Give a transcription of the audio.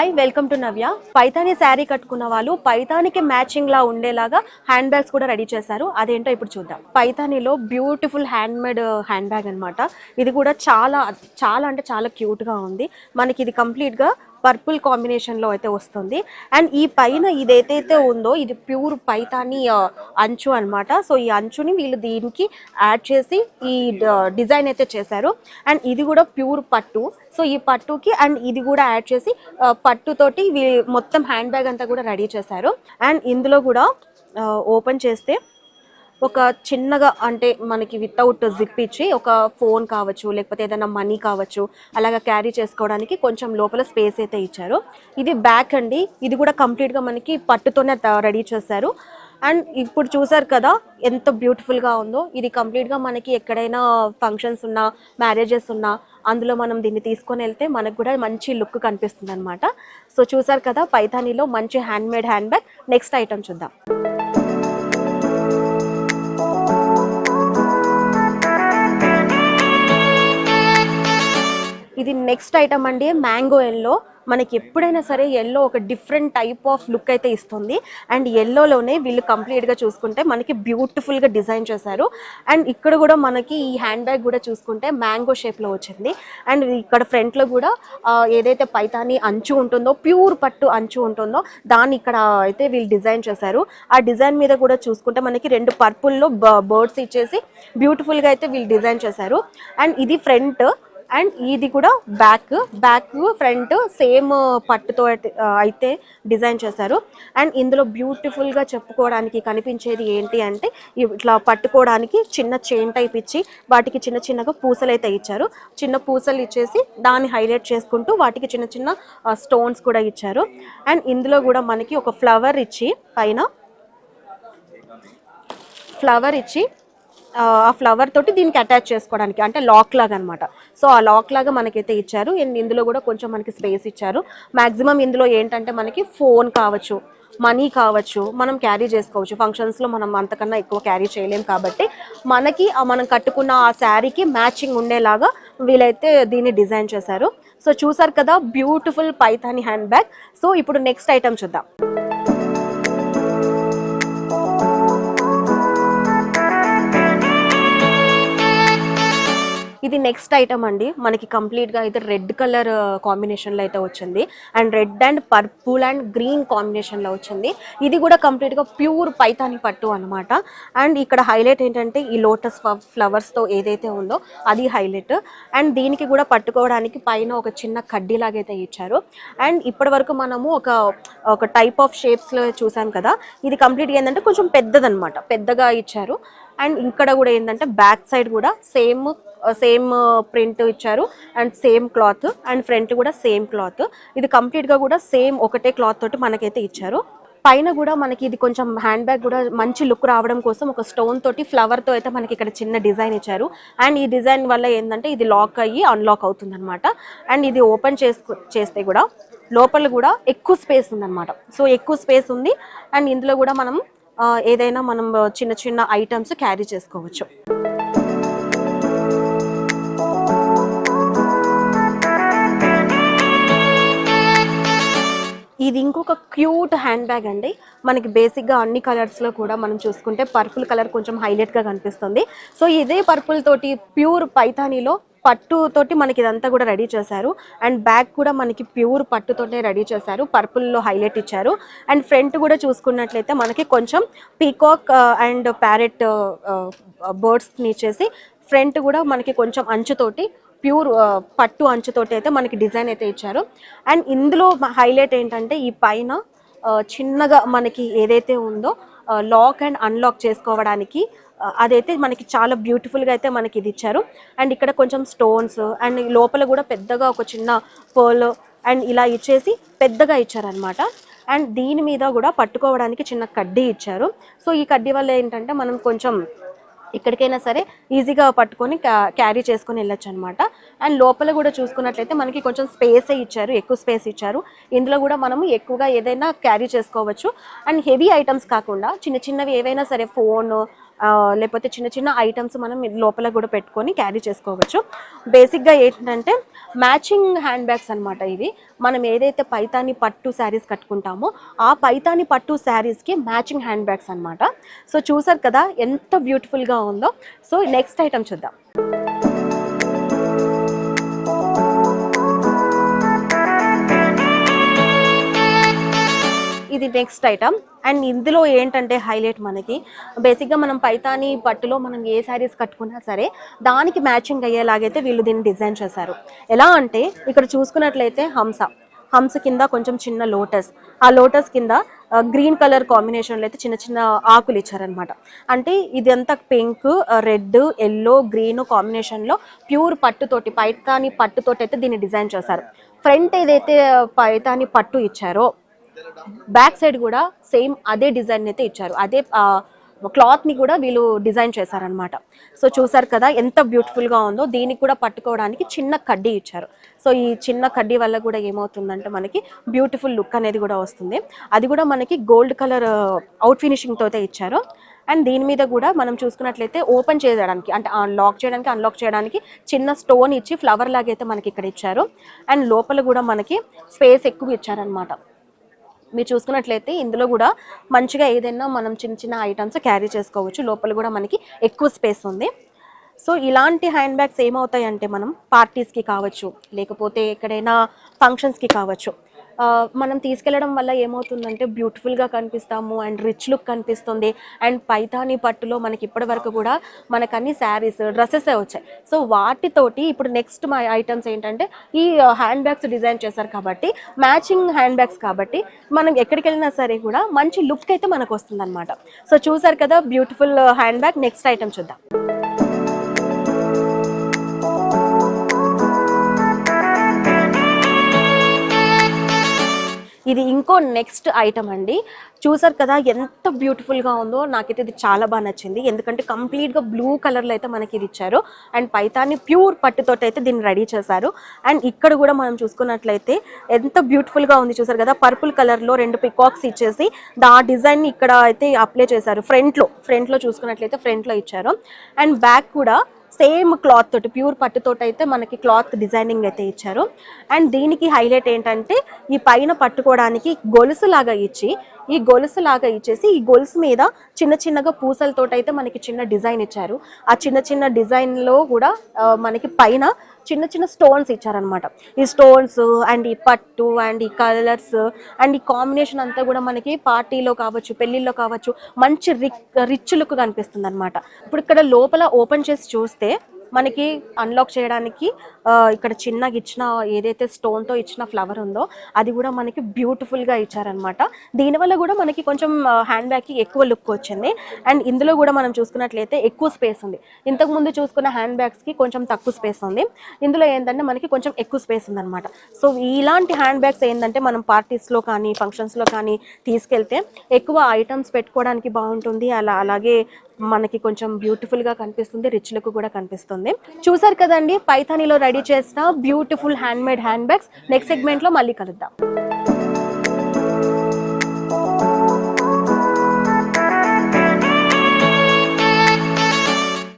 Hi welcome to Navya Paithani sari కట్టుకున్న వాళ్ళు పైతానికి matching లా ఉండేలాగా హ్యాండ్ బ్యాగ్స్ కూడా రెడీ చేశారు. అదేంటో ఇప్పుడు చూద్దాం. పైతానిలో beautiful handmade handbag అనమాట ఇది కూడా చాలా చాలా అంటే చాలా క్యూట్గా ఉంది. మనకి ఇది కంప్లీట్గా పర్పుల్ కాంబినేషన్లో అయితే వస్తుంది. అండ్ ఈ పైన ఇదైతే ఉందో ఇది ప్యూర్ పైతాని అంచు అన్నమాట. సో ఈ అంచుని వీళ్ళు దీనికి యాడ్ చేసి ఈ డిజైన్ అయితే చేశారు. అండ్ ఇది కూడా ప్యూర్ పట్టు. సో ఈ పట్టుకి అండ్ ఇది కూడా యాడ్ చేసి పట్టుతోటి మొత్తం హ్యాండ్ బ్యాగ్ అంతా కూడా రెడీ చేశారు. అండ్ ఇందులో కూడా ఓపెన్ చేస్తే ఒక చిన్నగా అంటే మనకి వితౌట్ జిప్ ఇచ్చి ఒక ఫోన్ కావచ్చు లేకపోతే ఏదైనా మనీ కావచ్చు అలాగా క్యారీ చేసుకోవడానికి కొంచెం లోపల స్పేస్ అయితే ఇచ్చారు. ఇది బ్యాక్ అండి. ఇది కూడా కంప్లీట్గా మనకి పట్టుతోనే రెడీ చేశారు. అండ్ ఇప్పుడు చూసారు కదా ఎంత బ్యూటిఫుల్గా ఉందో. ఇది కంప్లీట్గా మనకి ఎక్కడైనా ఫంక్షన్స్ ఉన్నా మ్యారేజెస్ ఉన్నా అందులో మనం దీన్ని తీసుకొని వెళ్తే మనకు కూడా మంచి లుక్ కనిపిస్తుంది అనమాట సో చూసారు కదా పైథానీలో మంచి handmade handbag next item చూద్దాం. ఇది నెక్స్ట్ ఐటమ్ అండి మ్యాంగో ఎల్లో మనకి ఎప్పుడైనా సరే ఎల్లో ఒక డిఫరెంట్ టైప్ ఆఫ్ లుక్ అయితే ఇస్తుంది. అండ్ ఎల్లోలోనే వీళ్ళు కంప్లీట్గా చూసుకుంటే మనకి బ్యూటిఫుల్గా డిజైన్ చేశారు. అండ్ ఇక్కడ కూడా మనకి ఈ హ్యాండ్ బ్యాగ్ కూడా చూసుకుంటే మ్యాంగో షేప్లో వచ్చింది. అండ్ ఇక్కడ ఫ్రంట్లో కూడా ఏదైతే పైతాని అంచు ఉంటుందో ప్యూర్ పట్టు అంచు ఉంటుందో దాన్ని ఇక్కడ అయితే వీళ్ళు డిజైన్ చేశారు. ఆ డిజైన్ మీద కూడా చూసుకుంటే మనకి రెండు పర్పుల్లో బర్డ్స్ ఇచ్చేసి బ్యూటిఫుల్గా అయితే వీళ్ళు డిజైన్ చేశారు. అండ్ ఇది ఫ్రంట్ అండ్ ఇది కూడా బ్యాక్ బ్యాక్ ఫ్రంట్ సేమ్ పట్టుతో అయితే- అయితే డిజైన్ చేశారు. అండ్ ఇందులో బ్యూటిఫుల్గా చెప్పుకోవడానికి కనిపించేది ఏంటి అంటే ఇవి ఇట్లా పట్టుకోవడానికి చిన్న చైన్ టైప్ ఇచ్చి వాటికి చిన్న చిన్నగా పూసలు అయితే ఇచ్చారు. చిన్న పూసలు ఇచ్చేసి దాన్ని హైలైట్ చేసుకుంటూ వాటికి చిన్న చిన్న స్టోన్స్ కూడా ఇచ్చారు. అండ్ ఇందులో కూడా మనకి ఒక ఫ్లవర్ ఇచ్చి పైన ఫ్లవర్ ఇచ్చి ఆ, ఫ్లవర్ తోటి దీనికి అటాచ్ చేసుకోవడానికి అంటే లాక్ లాగా అనమాట సో ఆ లాక్ లాగా మనకైతే ఇచ్చారు. అండ్ ఇందులో కూడా కొంచెం మనకి స్పేస్ ఇచ్చారు. మాక్సిమం ఇందులో ఏంటంటే మనకి ఫోన్ కావచ్చు మనీ కావచ్చు మనం క్యారీ చేసుకోవచ్చు. ఫంక్షన్స్లో మనం అంతకన్నా ఎక్కువ క్యారీ చేయలేం కాబట్టి మనకి మనం కట్టుకున్న ఆ శారీకి మ్యాచింగ్ ఉండేలాగా వీలైతే దీన్ని డిజైన్ చేశారు. సో చూసారు కదా beautiful Paithani handbag so ఇప్పుడు నెక్స్ట్ ఐటమ్ చూద్దాం. ఇది నెక్స్ట్ ఐటమ్ అండి. మనకి కంప్లీట్గా అయితే రెడ్ కలర్ కాంబినేషన్లో అయితే వచ్చింది. And red and purple and green కాంబినేషన్లో వచ్చింది. ఇది కూడా కంప్లీట్గా ప్యూర్ పైతాని పట్టు అనమాట అండ్ ఇక్కడ హైలైట్ ఏంటంటే ఈ లోటస్ ఫ్లవర్స్తో ఏదైతే ఉందో అది హైలైట్ అండ్ దీనికి కూడా పట్టుకోవడానికి పైన ఒక చిన్న కడ్డీ లాగైతే ఇచ్చారు. అండ్ ఇప్పటి వరకు మనము ఒక ఒక టైప్ ఆఫ్ షేప్స్లో చూసాం కదా. ఇది కంప్లీట్ ఏంటంటే కొంచెం పెద్దదన్నమాట. పెద్దగా ఇచ్చారు. అండ్ ఇక్కడ కూడా ఏంటంటే బ్యాక్ సైడ్ కూడా సేమ్ సేమ్ ప్రింట్ ఇచ్చారు and same cloth and front కూడా సేమ్ క్లాత్. ఇది కంప్లీట్గా కూడా సేమ్ ఒకటే క్లాత్ తోటి మనకైతే ఇచ్చారు. పైన కూడా మనకి ఇది కొంచెం హ్యాండ్ బ్యాగ్ కూడా మంచి లుక్ రావడం కోసం ఒక స్టోన్ తోటి ఫ్లవర్తో అయితే మనకి ఇక్కడ చిన్న డిజైన్ ఇచ్చారు. అండ్ ఈ డిజైన్ వల్ల ఏంటంటే ఇది లాక్ అయ్యి అన్లాక్ అవుతుంది అనమాట అండ్ ఇది ఓపెన్ చేసుకు చేస్తే కూడా లోపల కూడా ఎక్కువ స్పేస్ ఉందన్నమాట. సో ఎక్కువ స్పేస్ ఉంది. అండ్ ఇందులో కూడా మనం ఏదైనా మనం చిన్న చిన్న ఐటమ్స్ క్యారీ చేసుకోవచ్చు. ఇది ఇంకొక క్యూట్ హ్యాండ్ బ్యాగ్ అండి. మనకి బేసిక్గా అన్ని కలర్స్లో కూడా మనం చూసుకుంటే పర్పుల్ కలర్ కొంచెం హైలైట్గా కనిపిస్తుంది. సో ఇదే పర్పుల్ తోటి ప్యూర్ పైథానీలో పట్టు తోటి మనకి ఇదంతా కూడా రెడీ చేశారు. అండ్ బ్యాగ్ కూడా మనకి ప్యూర్ పట్టుతోనే రెడీ చేశారు. పర్పుల్లో హైలైట్ ఇచ్చారు. అండ్ ఫ్రంట్ కూడా చూసుకున్నట్లయితే మనకి కొంచెం పీకాక్ అండ్ ప్యారెట్ బర్డ్స్ని ఇచ్చేసి ఫ్రంట్ కూడా మనకి కొంచెం అంచుతోటి ప్యూర్ uh, పట్టు అంచుతోటి అయితే మనకి డిజైన్ అయితే ఇచ్చారు. అండ్ ఇందులో హైలైట్ ఏంటంటే ఈ పైన uh, చిన్నగా మనకి ఏదైతే ఉందో లాక్ అండ్ అన్లాక్ చేసుకోవడానికి అదైతే మనకి చాలా బ్యూటిఫుల్గా అయితే మనకి ఇది ఇచ్చారు. అండ్ ఇక్కడ కొంచెం స్టోన్స్ అండ్ లోపల కూడా పెద్దగా ఒక చిన్న పర్ల్ అండ్ ఇలా ఇచ్చేసి పెద్దగా ఇచ్చారనమాట అండ్ దీని మీద కూడా పట్టుకోవడానికి చిన్న కడ్డీ ఇచ్చారు. సో ఈ కడ్డీ వల్ల ఏంటంటే మనం కొంచెం ఎక్కడికైనా సరే ఈజీగా పట్టుకొని క్యారీ చేసుకొని వెళ్ళొచ్చు అనమాట అండ్ లోపల కూడా చూసుకున్నట్లయితే మనకి కొంచెం స్పేసే ఇచ్చారు ఎక్కువ స్పేస్ ఇచ్చారు. ఇందులో కూడా మనము ఎక్కువగా ఏదైనా క్యారీ చేసుకోవచ్చు. అండ్ హెవీ ఐటమ్స్ కాకుండా చిన్న చిన్నవి ఏవైనా సరే ఫోన్ లేకపోతే చిన్న చిన్న ఐటమ్స్ మనం లోపల కూడా పెట్టుకొని క్యారీ చేసుకోవచ్చు. బేసిక్గా ఏంటంటే మ్యాచింగ్ హ్యాండ్ బ్యాగ్స్ అనమాట ఇవి. మనం ఏదైతే పైతాని పట్టు శారీస్ కట్టుకుంటామో ఆ పైతాని పట్టు శారీస్కి మ్యాచింగ్ హ్యాండ్ బ్యాగ్స్ అనమాట సో చూసారు కదా ఎంత బ్యూటిఫుల్గా ఉందో. సో నెక్స్ట్ ఐటమ్ చూద్దాం. ఇది నెక్స్ట్ ఐటమ్ అండ్ ఇందులో ఏంటంటే హైలైట్ మనకి. బేసిక్గా మనం పైతాని పట్టులో మనం ఏ శారీస్ కట్టుకున్నా సరే దానికి మ్యాచింగ్ అయ్యేలాగైతే వీళ్ళు దీన్ని డిజైన్ చేశారు. ఎలా అంటే ఇక్కడ చూసుకున్నట్లయితే హంస. హంస కింద కొంచెం చిన్న లోటస్. ఆ లోటస్ కింద గ్రీన్ కలర్ కాంబినేషన్లో అయితే చిన్న చిన్న ఆకులు ఇచ్చారనమాట అంటే ఇదంతా పింక్ రెడ్ ఎల్లో గ్రీన్ కాంబినేషన్లో ప్యూర్ పట్టుతోటి పైతాని పట్టుతోటి అయితే దీన్ని డిజైన్ చేశారు. ఫ్రంట్ ఏదైతే పైతాని పట్టు ఇచ్చారో బ్యాక్ సైడ్ కూడా సేమ్ అదే డిజైన్ అయితే ఇచ్చారు. అదే క్లాత్ని కూడా వీళ్ళు డిజైన్ చేశారనమాట సో చూసారు కదా ఎంత బ్యూటిఫుల్గా ఉందో. దీనికి కూడా పట్టుకోవడానికి చిన్న కడ్డీ ఇచ్చారు. సో ఈ చిన్న కడ్డీ వల్ల కూడా ఏమవుతుందంటే మనకి బ్యూటిఫుల్ లుక్ అనేది కూడా వస్తుంది. అది కూడా మనకి గోల్డ్ కలర్ అవుట్ ఫినిషింగ్తో అయితే ఇచ్చారు. అండ్ దీని మీద కూడా మనం చూసుకున్నట్లయితే ఓపెన్ చేయడానికి అంటే లాక్ చేయడానికి అన్లాక్ చేయడానికి చిన్న స్టోన్ ఇచ్చి ఫ్లవర్ లాగా అయితే మనకి ఇక్కడ ఇచ్చారు. అండ్ లోపల కూడా మనకి స్పేస్ ఎక్కువ ఇచ్చారనమాట మీరు చూసుకున్నట్లయితే ఇందులో కూడా మంచిగా ఏదైనా మనం చిన్న చిన్న ఐటమ్స్ క్యారీ చేసుకోవచ్చు. లోపల కూడా మనకి ఎక్కువ స్పేస్ ఉంది. సో ఇలాంటి హ్యాండ్ బ్యాగ్స్ ఏమవుతాయంటే మనం పార్టీస్కి కావచ్చు లేకపోతే ఎక్కడైనా ఫంక్షన్స్కి కావచ్చు. మనం తీసుకెళ్ళడం వల్ల ఏమవుతుందంటే బ్యూటిఫుల్గా కనిపిస్తాము అండ్ రిచ్ లుక్ కనిపిస్తుంది. అండ్ పైతాని పట్టులో మనకి ఇప్పటి వరకు కూడా మనకు అన్ని శారీస్ డ్రెస్సెస్ వచ్చాయి. సో వాటితోటి ఇప్పుడు నెక్స్ట్ మా ఐటమ్స్ ఏంటంటే ఈ హ్యాండ్ బ్యాగ్స్ డిజైన్ చేశారు కాబట్టి మ్యాచింగ్ హ్యాండ్ బ్యాగ్స్ కాబట్టి మనం ఎక్కడికి వెళ్ళినా సరే కూడా మంచి లుక్ అయితే మనకు వస్తుంది సో చూసారు కదా beautiful handbag next item చూద్దాం. ఇది ఇంకో నెక్స్ట్ ఐటమ్ అండి. చూసారు కదా ఎంత బ్యూటిఫుల్గా ఉందో. నాకైతే ఇది చాలా బాగా నచ్చింది. ఎందుకంటే కంప్లీట్గా బ్లూ కలర్లో అయితే మనకి ఇది ఇచ్చారు. అండ్ పైతాన్ని ప్యూర్ పట్టుతోటి అయితే దీన్ని రెడీ చేశారు. అండ్ ఇక్కడ కూడా మనం చూసుకున్నట్లయితే ఎంత బ్యూటిఫుల్గా ఉంది చూసారు కదా. పర్పుల్ కలర్లో రెండు పికాక్స్ ఇచ్చేసి దా డిజైన్ ఇక్కడ అయితే అప్లై చేశారు. ఫ్రంట్లో ఫ్రంట్లో చూసుకున్నట్లయితే ఫ్రంట్లో ఇచ్చారు. అండ్ బ్యాక్ కూడా సేమ్ క్లాత్ తోటి ప్యూర్ పట్టుతోటి అయితే మనకి క్లాత్ డిజైనింగ్ అయితే ఇచ్చారు. అండ్ దీనికి హైలైట్ ఏంటంటే ఈ పైన పట్టుకోవడానికి గొలుసు లాగా ఇచ్చి ఈ గొలుసు లాగా ఇచ్చేసి ఈ గొలుసు మీద చిన్న చిన్నగా పూసలతో అయితే మనకి చిన్న డిజైన్ ఇచ్చారు. ఆ చిన్న చిన్న డిజైన్లో కూడా మనకి పైన చిన్న చిన్న స్టోన్స్ ఇచ్చారనమాట ఈ స్టోన్స్ అండ్ ఈ పట్టు అండ్ ఈ కలర్స్ అండ్ ఈ కాంబినేషన్ అంతా కూడా మనకి పార్టీలో కావచ్చు పెళ్ళిలో కావచ్చు మంచి రిచ్ రిచ్ లుక్ కనిపిస్తుంది అనమాట ఇప్పుడు ఇక్కడ లోపల ఓపెన్ చేసి చూస్తే మనకి అన్లాక్ చేయడానికి ఇక్కడ చిన్నగా ఇచ్చిన ఏదైతే స్టోన్తో ఇచ్చిన ఫ్లవర్ ఉందో అది కూడా మనకి బ్యూటిఫుల్గా ఇచ్చారనమాట దీనివల్ల కూడా మనకి కొంచెం హ్యాండ్ బ్యాగ్కి ఎక్కువ లుక్ వచ్చింది. అండ్ ఇందులో కూడా మనం చూసుకున్నట్లయితే ఎక్కువ స్పేస్ ఉంది. ఇంతకు ముందు చూసుకున్న హ్యాండ్ బ్యాగ్స్కి కొంచెం తక్కువ స్పేస్ ఉంది. ఇందులో ఏంటంటే మనకి కొంచెం ఎక్కువ స్పేస్ ఉందన్నమాట. సో ఇలాంటి హ్యాండ్ బ్యాగ్స్ ఏంటంటే మనం పార్టీస్లో కానీ ఫంక్షన్స్లో కానీ తీసుకెళ్తే ఎక్కువ ఐటమ్స్ పెట్టుకోవడానికి బాగుంటుంది. అలా అలాగే మనకి కొంచెం బ్యూటిఫుల్గా కనిపిస్తుంది రిచ్ లుక్ కూడా కనిపిస్తుంది. చూసారు కదండి పైథానీలో రెడీ చేసిన beautiful handmade handbags next సెగ్మెంట్లో మళ్ళీ కలుద్దాం.